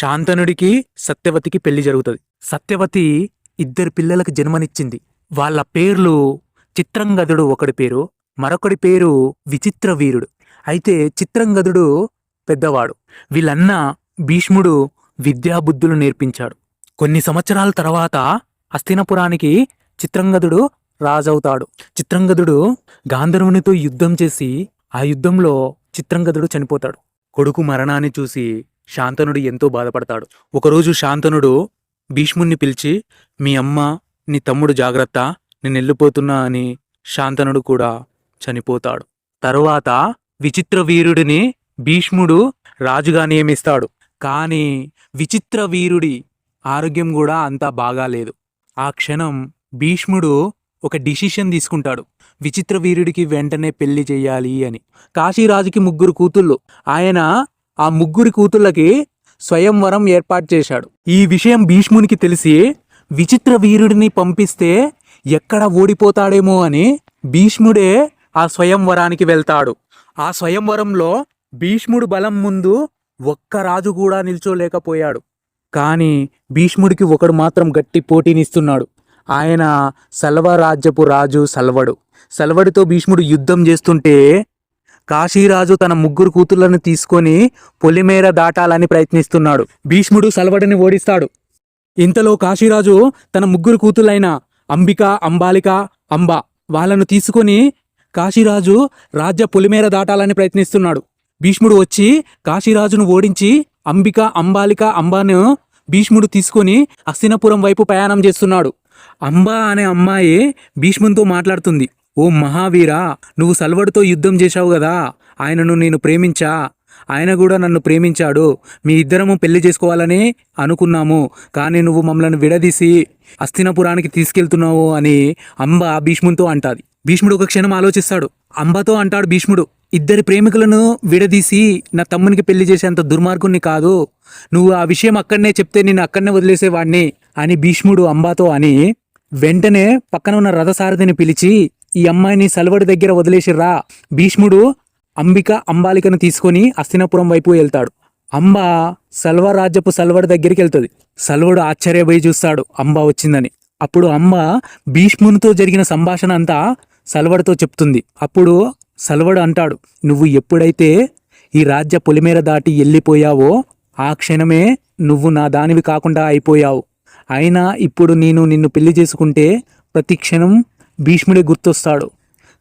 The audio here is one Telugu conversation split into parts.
శాంతనుడికి సత్యవతికి పెళ్ళి జరుగుతుంది. సత్యవతి ఇద్దరు పిల్లలకు జన్మనిచ్చింది. వాళ్ళ పేర్లు చిత్రంగదుడు ఒకడి పేరు మరొకడి పేరు విచిత్ర వీరుడు. అయితే చిత్రంగదుడు పెద్దవాడు. వీళ్ళన్న భీష్ముడు విద్యాబుద్ధులు నేర్పించాడు. కొన్ని సంవత్సరాల తర్వాత హస్తినపురానికి చిత్రంగదుడు రాజవుతాడు. చిత్రంగదుడు గాంధర్వునితో యుద్ధం చేసి ఆ యుద్ధంలో చిత్రంగదుడు చనిపోతాడు. కొడుకు మరణాన్ని చూసి శాంతనుడు ఎంతో బాధపడతాడు. ఒకరోజు శాంతనుడు భీష్ముణ్ణి పిలిచి మీ అమ్మ నీ తమ్ముడు జాగ్రత్త నేను వెళ్ళిపోతున్నా అని శాంతనుడు కూడా చనిపోతాడు. తరువాత విచిత్ర వీరుడిని భీష్ముడు రాజుగా నియమిస్తాడు. కానీ విచిత్ర వీరుడి ఆరోగ్యం కూడా అంతా బాగాలేదు. ఆ క్షణం భీష్ముడు ఒక డిసిషన్ తీసుకుంటాడు. విచిత్ర వీరుడికి వెంటనే పెళ్ళి చేయాలి అని. కాశీరాజుకి ముగ్గురు కూతుళ్ళు. ఆయన ఆ ముగ్గురి కూతుళ్ళకి స్వయంవరం ఏర్పాటు చేశాడు. ఈ విషయం భీష్మునికి తెలిసి విచిత్ర వీరుడిని పంపిస్తే ఎక్కడ ఓడిపోతాడేమో అని భీష్ముడే ఆ స్వయంవరానికి వెళ్తాడు. ఆ స్వయంవరంలో భీష్ముడు బలం ముందు ఒక్క రాజు కూడా నిల్చోలేకపోయాడు. కానీ భీష్ముడికి ఒకడు మాత్రం గట్టి పోటీనిస్తున్నాడు. ఆయన సల్వరాజ్యపు రాజు సల్వడు. సల్వడితో భీష్ముడు యుద్ధం చేస్తుంటే కాశీరాజు తన ముగ్గురు కూతుళ్ళను తీసుకొని పొలిమేర దాటాలని ప్రయత్నిస్తున్నాడు. భీష్ముడు సలవడిని ఓడిస్తాడు. ఇంతలో కాశీరాజు తన ముగ్గురు కూతుళ్ళైన అంబిక అంబాలిక అంబ వాళ్ళను తీసుకొని కాశీరాజు రాజ్య పొలిమేర దాటాలని ప్రయత్నిస్తున్నాడు. భీష్ముడు వచ్చి కాశీరాజును ఓడించి అంబిక అంబాలిక అంబాను భీష్ముడు తీసుకొని హస్తినపురం వైపు ప్రయాణం చేస్తున్నాడు. అంబా అనే అమ్మాయి భీష్మునితో మాట్లాడుతుంది. ఓ మహావీరా నువ్వు సల్వడుతో యుద్ధం చేశావు కదా ఆయనను నేను ప్రేమించా. ఆయన కూడా నన్ను ప్రేమించాడు. మీ ఇద్దరము పెళ్ళి చేసుకోవాలని అనుకున్నాము. కానీ నువ్వు మమ్మల్ని విడదీసి హస్తినపురానికి తీసుకెళ్తున్నావు అని అంబ భీష్మునితో అంటాది. భీష్ముడు ఒక క్షణం ఆలోచిస్తాడు. అంబతో అంటాడు భీష్ముడు ఇద్దరి ప్రేమికులను విడదీసి నా తమ్మునికి పెళ్ళి చేసేంత దుర్మార్గుణ్ణి కాదు. నువ్వు ఆ విషయం అక్కడనే చెప్తే నేను అక్కడనే వదిలేసేవాడిని అని భీష్ముడు అంబాతో అని వెంటనే పక్కన ఉన్న రథసారథిని పిలిచి ఈ అమ్మాయిని సలవడి దగ్గర వదిలేసిర్రా భీష్ముడు అంబిక అంబాలికను తీసుకొని అస్తినపురం వైపు వెళ్తాడు. అంబ సల్వరాజ్యపు సల్వడి దగ్గరికి వెళ్తుంది. సల్వడు ఆశ్చర్యపోయి చూస్తాడు అంబ వచ్చిందని. అప్పుడు అంబ భీష్మునితో జరిగిన సంభాషణ అంతా సల్వడితో చెప్తుంది. అప్పుడు సల్వడు అంటాడు నువ్వు ఎప్పుడైతే ఈ రాజ్య పొలిమేర దాటి వెళ్ళిపోయావో ఆ క్షణమే నువ్వు నా దానివి కాకుండా అయిపోయావు. అయినా ఇప్పుడు నేను నిన్ను పెళ్ళి చేసుకుంటే ప్రతి క్షణం భీష్ముడే గుర్తొస్తాడు.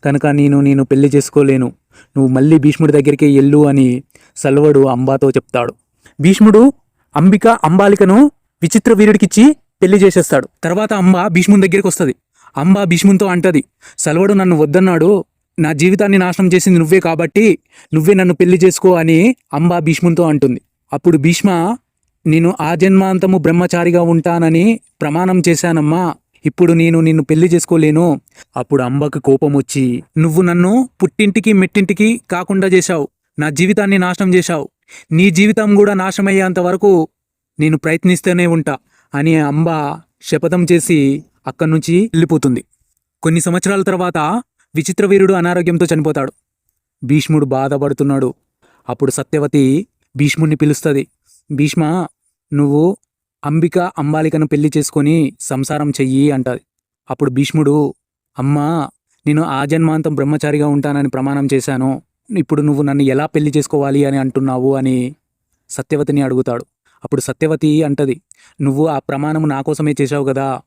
కనుక నేను నేను పెళ్ళి చేసుకోలేను. నువ్వు మళ్ళీ భీష్ముడి దగ్గరికి ఎల్లు అని సల్వడు అంబాతో చెప్తాడు. భీష్ముడు అంబిక అంబాలికను విచిత్ర వీరుడికిచ్చి పెళ్ళి చేసేస్తాడు. తర్వాత అంబ భీష్ముని దగ్గరికి వస్తుంది అంబ భీష్మునితో అంటది సల్వడు నన్ను వద్దన్నాడు. నా జీవితాన్ని నాశనం చేసింది నువ్వే కాబట్టి నువ్వే నన్ను పెళ్ళి చేసుకో అని అంబ భీష్మునితో అంటుంది. అప్పుడు భీష్మ నేను ఆ జన్మాంతము బ్రహ్మచారిగా ఉంటానని ప్రమాణం చేశానమ్మా. ఇప్పుడు నేను నిన్ను పెళ్ళి చేసుకోలేను. అప్పుడు అంబకు కోపం వచ్చి నువ్వు నన్ను పుట్టింటికి మెట్టింటికి కాకుండా చేశావు. నా జీవితాన్ని నాశనం చేశావు. నీ జీవితం కూడా నాశనమయ్యేంత వరకు నేను ప్రయత్నిస్తూనే ఉంటా అని అంబ శపథం చేసి అక్కడి నుంచి వెళ్ళిపోతుంది. కొన్ని సంవత్సరాల తర్వాత విచిత్ర వీరుడు అనారోగ్యంతో చనిపోతాడు. భీష్ముడు బాధపడుతున్నాడు. అప్పుడు సత్యవతి భీష్ముడిని పిలుస్తుంది. భీష్మ నువ్వు అంబిక అంబాలికను పెళ్ళి చేసుకొని సంసారం చెయ్యి అంటది. అప్పుడు భీష్ముడు అమ్మా నేను ఆ జన్మాంతం బ్రహ్మచారిగా ఉంటానని ప్రమాణం చేశాను. ఇప్పుడు నువ్వు నన్ను ఎలా పెళ్ళి చేసుకోవాలి అని అంటున్నావు అని సత్యవతిని అడుగుతాడు. అప్పుడు సత్యవతి అంటది నువ్వు ఆ ప్రమాణము నా కోసమే చేశావు కదా.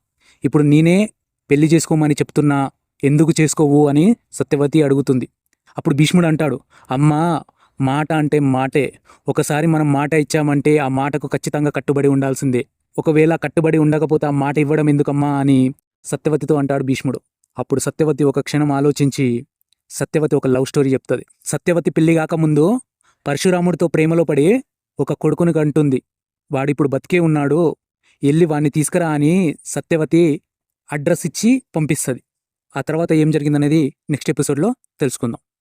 ఇప్పుడు నేనే పెళ్ళి చేసుకోమని చెప్తున్నా ఎందుకు చేసుకోవు? అని సత్యవతి అడుగుతుంది. అప్పుడు భీష్ముడు అంటాడు అమ్మా మాట అంటే మాటే. ఒకసారి మనం మాట ఇచ్చామంటే ఆ మాటకు ఖచ్చితంగా కట్టుబడి ఉండాల్సిందే. ఒకవేళ కట్టుబడి ఉండకపోతే ఆ మాట ఇవ్వడం ఎందుకమ్మా అని సత్యవతితో అంటాడు భీష్ముడు. అప్పుడు సత్యవతి ఒక క్షణం ఆలోచించి సత్యవతి ఒక లవ్ స్టోరీ చెప్తుంది. సత్యవతి పెళ్ళి కాకముందు పరశురాముడితో ప్రేమలో పడి ఒక కొడుకుని కంటుంది. వాడిప్పుడు బతికే ఉన్నాడు. వెళ్ళి వాడిని తీసుకురా అని సత్యవతి అడ్రస్ ఇచ్చి పంపిస్తుంది. ఆ తర్వాత ఏం జరిగిందనేది నెక్స్ట్ ఎపిసోడ్లో తెలుసుకుందాం.